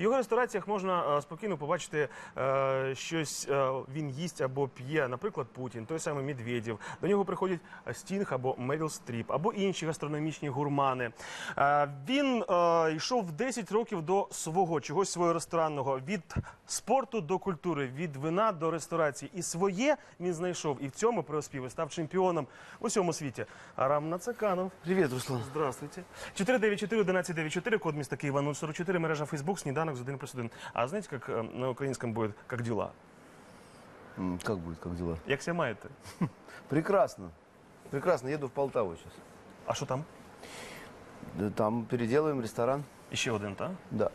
В його рестораціях можна е, спокійно побачити е, щось е, він їсть або п'є, наприклад, Путін, той самий Медведєв. До нього приходять Стінг або Меріл Стріп, або інші гастрономічні гурмани. Він йшов 10 років до свого чогось свого ресторанного від спорту до культури, від вина до ресторації. І своє він знайшов і в цьому преуспів і став чемпіоном у всьому світі. Арам Нацаканов. Привет, Руслан. Здравствуйте. 494 1194 код міста Києва 044, мережа Фейсбук, сніданок з 1 плюс 1. А знаете, как э, на українському буде, как дела? Как будет, как дела? Як ся маєте? Прекрасно. Прекрасно, еду в Полтаву сейчас. А що там? Да, Там переделываем ресторан. Ще один, так? Да.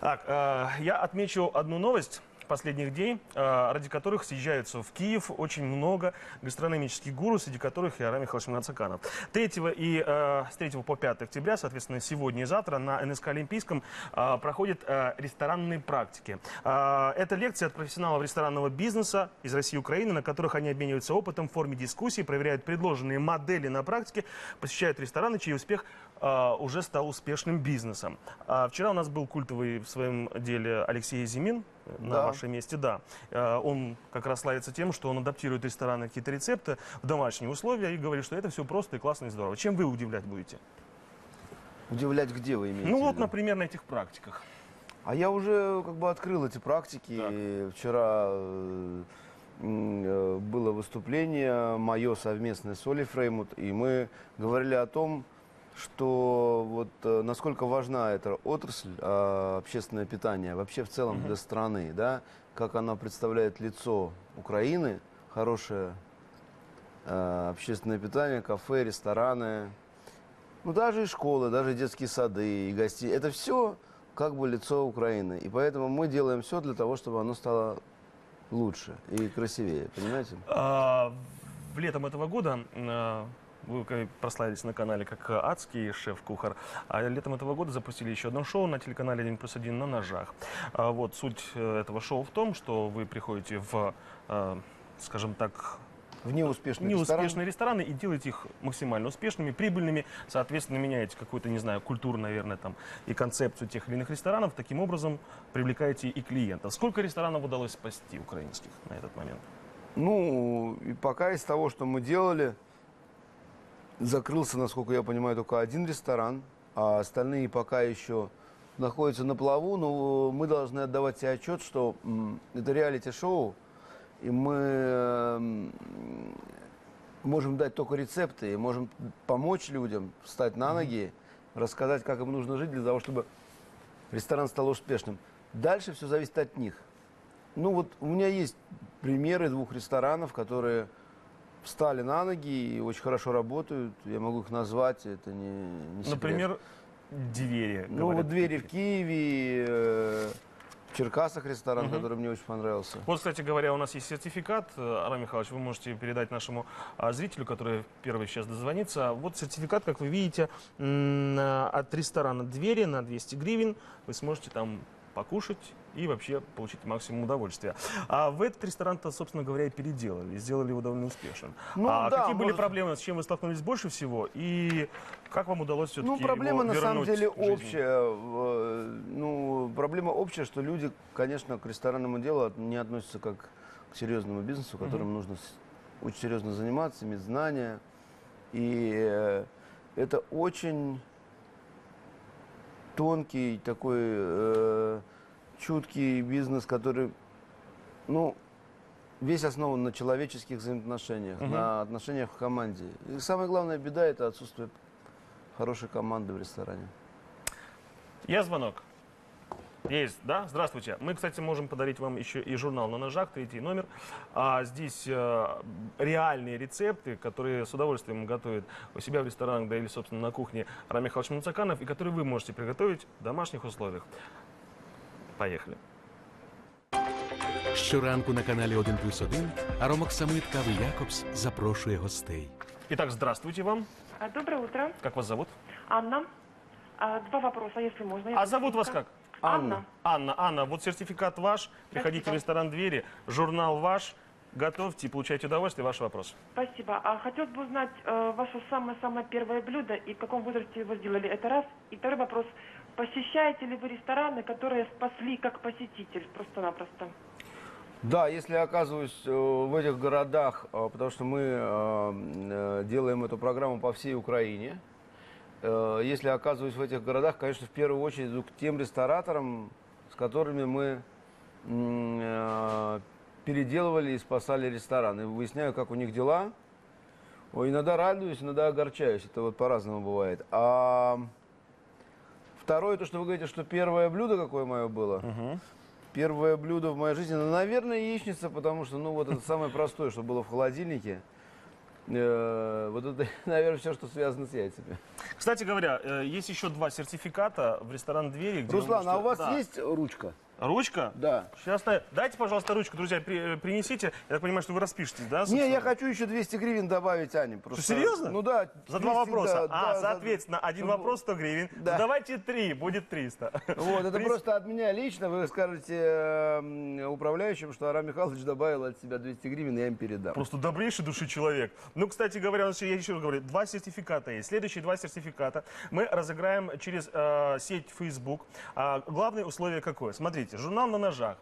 Так, э, я отмечу одну новость последних дней, э, ради которых съезжаются в Киев очень много гастрономических гуру, среди которых и Арам Михайлович Нацаканов. 3 и э, с 3 по 5 октября, соответственно, сегодня и завтра на НСК Олимпийском э, проходят ресторанные практики. Это лекции от профессионалов ресторанного бизнеса из России и Украины, на которых они обмениваются опытом в форме дискуссий, проверяют предложенные модели на практике, посещают рестораны, чей успех уже стал успешным бизнесом. Вчера у нас был культовый в своем деле Алексей Зимин на Да. вашем месте, да. Э, Он как раз славится тем, что он адаптирует рестораны какие-то рецепты в домашние условия и говорит, что это все просто и классно и здорово. Чем вы удивлять будете? Удивлять, где вы имеете ну вот, например, на этих практиках. А я уже как бы открыл эти практики. Так. Вчера э, э, было выступление мое совместное с Олей Фреймут, и мы говорили о том, что вот э, насколько важна эта отрасль а, общественное питание вообще в целом для страны, да, как она представляет лицо Украины, хорошее э, общественное питание, кафе, рестораны, ну даже и школы, даже и детские сады, и гости. Это все как бы лицо Украины. И поэтому мы делаем все для того, чтобы оно стало лучше и красивее, понимаете? А, в летом этого года э, вы как прославились на канале как э, адский шеф-кухар, а летом этого года запустили еще одно шоу на телеканале «Один плюс один» на ножах. А вот суть э, этого шоу в том, что вы приходите в, э, скажем так, В неуспешный неуспешные рестораны и делаете их максимально успешными, прибыльными, соответственно, меняете какую-то, не знаю, культуру, наверное, там, и концепцию тех или иных ресторанов, таким образом привлекаете и клиентов. Сколько ресторанов удалось спасти украинских на этот момент? Ну, и пока из того, что мы делали, закрылся, насколько я понимаю, только один ресторан, а остальные пока еще находятся на плаву, но мы должны отдавать себе отчет, что это реалити-шоу, и мы можем дать только рецепты, и можем помочь людям встать на ноги, рассказать, как им нужно жить для того, чтобы ресторан стал успешным. Дальше все зависит от них. Ну вот у меня есть примеры двух ресторанов, которые встали на ноги и очень хорошо работают. Я могу их назвать, это не, не секрет. Например, двери. ну говорят. вот двери в Киеве, э, в Черкасах ресторан, Мгм. который мне очень понравился. Вот, кстати говоря, у нас есть сертификат, э, Арам Михайлович, вы можете передать нашему а, зрителю, который первый сейчас дозвонится. Вот сертификат, как вы видите, на- от ресторана «Двери» на 200 гривен. Вы сможете там покушать и вообще получить максимум удовольствия. А в этот ресторан-то, собственно говоря, и переделали, и сделали его довольно успешным. Ну а да, какие были может- проблемы, с чем вы столкнулись больше всего, и как вам удалось все-таки Ну, проблема на самом деле общая. Ну, проблема общая, что люди, конечно, к ресторанному делу не относятся как к серьезному бизнесу, которым нужно с- очень серьезно заниматься, иметь знания. И э, это очень тонкий такой э, чуткий бизнес, который, ну, весь основан на человеческих взаимоотношениях, Мгм. на отношениях в команде. И самая главная беда это отсутствие хорошей команды в ресторане. Есть звонок? Есть, да? Здравствуйте. Мы, кстати, можем подарить вам еще и журнал на ножах, третий номер. А здесь э, реальные рецепты, которые с удовольствием готовит у себя в ресторанах, да или, собственно, на кухне Рами Михайлович Муцаканов, и которые вы можете приготовить в домашних условиях. Поехали. Щоранку на каналі 1 плюс 1 Аромок Самит Кави Якобс запрошує гостей. Итак, здравствуйте вам. А, Доброе утро. Как вас зовут? Анна. А, Два вопроса, если можно. А зовут вас как? Анна. Анна, Анна, вот сертификат ваш. Приходите в ресторан «Двери», журнал ваш. Готовьте, получайте удовольствие. Ваш вопрос. Спасибо. А хотелось бы узнать э, ваше самое-самое первое блюдо и в каком возрасте его сделали. Это раз. И второй вопрос. посещаете ли вы рестораны, которые спасли как посетитель, просто-напросто? Да, если я оказываюсь э, в этих городах, э, потому что мы э, делаем эту программу по всей Украине, если я оказываюсь в этих городах, конечно, в первую очередь иду к тем рестораторам, с которыми мы э, переделывали и спасали рестораны. Выясняю, как у них дела. Ой, иногда радуюсь, иногда огорчаюсь. Это вот по-разному бывает. А второе, то, что вы говорите, что первое блюдо какое мое было. Первое блюдо в моей жизни, ну, наверное, яичница, потому что, ну, вот это самое простое, что было в холодильнике. Э, вот это, наверное, все, что связано с яйцами. Кстати говоря, э, есть еще два сертификата в ресторан «Двери». Руслан, а можете- у вас Да. есть ручка? Ручка? Да. Сейчас, дайте, пожалуйста, ручку, друзья, при- э, принесите. Я так понимаю, что вы распишетесь, да? Не, собственно? я хочу еще 200 гривен добавить Ане. Просто, серьезно? Ну да. За два 200, вопроса. да, а, да, за- соответственно, один чтобы- вопрос 100 гривен. Да. Давайте три, будет 300. Вот, это Принцип- просто от меня лично. Вы скажете э, управляющим, что Арам Михайлович добавил от себя 200 гривен, я им передам. Просто добрейший души человек. Ну, кстати говоря, я еще раз говорю, два сертификата есть. Следующие два сертификата мы разыграем через э, сеть Facebook. А, главное условие какое? Смотрите, журнал на ножах.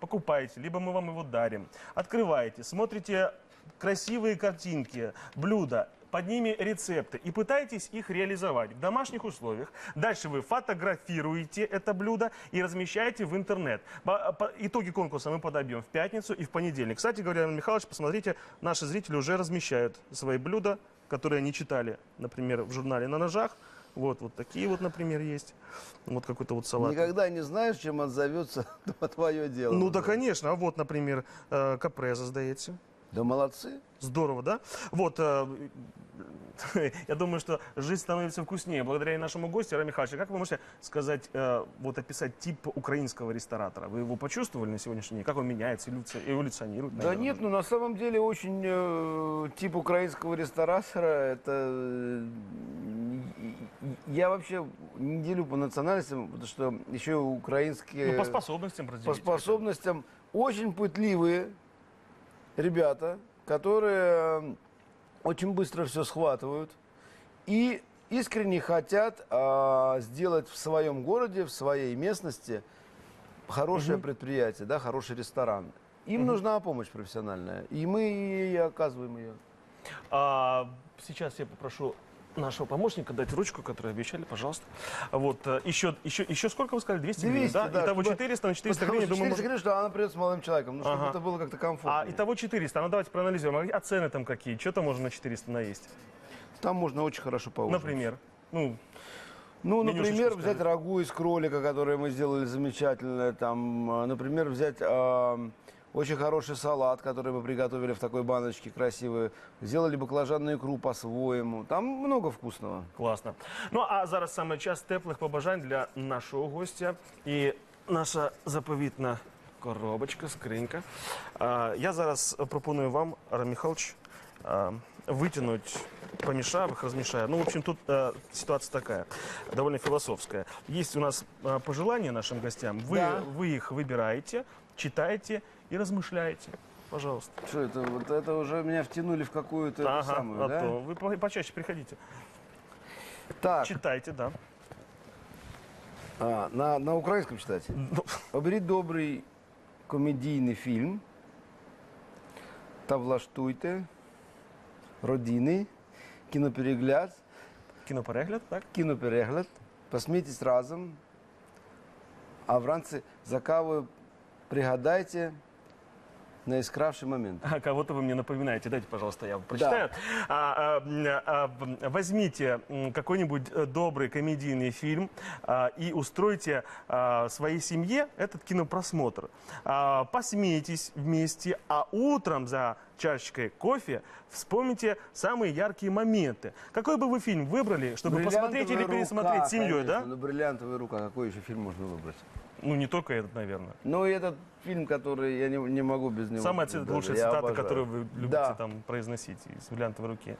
Покупаете, либо мы вам его дарим. Открываете, смотрите красивые картинки, блюда, под ними рецепты и пытаетесь их реализовать в домашних условиях. Дальше вы фотографируете это блюдо и размещаете в интернет. По- по- итоги конкурса мы подобьем в пятницу и в понедельник. Кстати говоря, Иван Михайлович, посмотрите, наши зрители уже размещают свои блюда, которые они читали, например, в журнале «На ножах». Вот, вот такие вот, например, есть. Вот какой-то вот салат. Никогда не знаешь, чем отзовется твое дело. Ну да, конечно. А вот, например, э, капреза, здається. Да молодцы. Здорово, да? Вот, э, я думаю, что жизнь становится вкуснее благодаря нашему гостю, Рами Михайлович. Как вы можете сказать, э, вот описать тип украинского ресторатора? Вы его почувствовали на сегодняшний день? Как он меняется, эволюци- эволюционирует? Да нет, ну на самом деле очень э, тип украинского ресторатора. Это я вообще не делю по национальностям, потому что еще украинские Ну, по способностям по разделить. способностям очень пытливые ребята, которые э, очень быстро все схватывают и искренне хотят а, сделать в своем городе, в своей местности хорошее предприятие, да, хороший ресторан. Им нужна помощь профессиональная, и мы ей оказываем ее. А, сейчас я попрошу нашего помощника дать ручку, которую обещали, пожалуйста. Вот, э, еще, еще, еще сколько вы сказали? 200, гривен, 200, да? да, Итого чтобы- 400 на 400 Потому гривен, что думаю, 400 можно... гривен, что она придет с молодым человеком, ну, чтобы Ага. это было как-то комфортно. А итого 400. Ну давайте проанализируем. А цены там какие? Что там можно на 400 наесть? Там можно очень хорошо поужинать. Например. Ну, Ну, Менюшечку например, скажи. взять рагу из кролика, которое мы сделали замечательное. Там, а, например, взять а, очень хороший салат, который мы приготовили в такой баночке красивой. Сделали баклажанную икру по-своему. Там много вкусного. класно. Ну, а зараз саме час теплих побажань для нашого гостя. І наша заповітна коробочка, скринька. А, я зараз пропоную вам, Арам Михайлович, а, вытянуть, помешав их, размешая. Ну, в общем, тут а, ситуация такая, довольно философская. Есть у нас а, пожелания нашим гостям. Вы, Да. вы их выбираете, читаете и размышляете. Пожалуйста. Что это? Вот это уже меня втянули в какую-то эту Ага, самую, а да? то. Вы по- почаще приходите. Так, Читайте, да. а, на, на українському читати. Ну, Оберіть добрий комедійний фільм та влаштуйте родинний кіноперегляд, Кіноперегляд, так? кіноперегляд, посмійтесь разом, а вранці за кавою пригадайте наискравший момент. А, Кого-то вы мне напоминаете. Дайте, пожалуйста, я прочитаю. А, а, а, м, возьмите какой-нибудь э, добрый комедийный фильм а, и устройте а, своей семье этот кинопросмотр. А, посмейтесь вместе, а утром за чашечкой кофе вспомните самые яркие моменты. Какой бы вы фильм выбрали, чтобы посмотреть или «Бриллиантовая пересмотреть рука», с семьей, конечно. да? Ну, бриллиантовая рука, какой еще фильм можно выбрать? Ну, не только этот, наверное. Ну, и этот фильм, который я не, не могу без него. Самая ци- даже, лучшая я цитата, обожаю. которую вы любите Да. там произносить из бриллиантовой руки.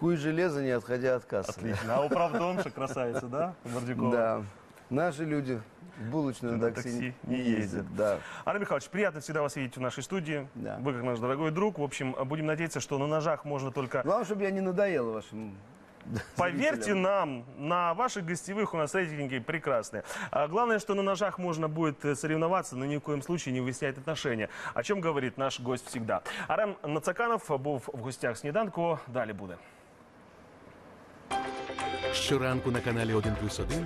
Куй железо, не отходя от кассы. Отлично. А управдомша красавица, да? Мордюкова? Да. Наши люди в булочную На такси, такси не ездят. ездят. Да. Арам Михайлович, приятно всегда вас видеть в нашей студии. Да. Вы как наш дорогой друг. В общем, будем надеяться, что на ножах можно только... Главное, чтобы я не надоел вашим Поверьте зрителям. нам, на ваших гостевых у нас рейтинги прекрасные. А главное, что на ножах можно будет э, соревноваться, но ни в коем случае не выяснять отношения. О чем говорит наш гость всегда. Арем Нацаканов був в гостях сніданку. Далі буде. Щоранку на каналі 1+,1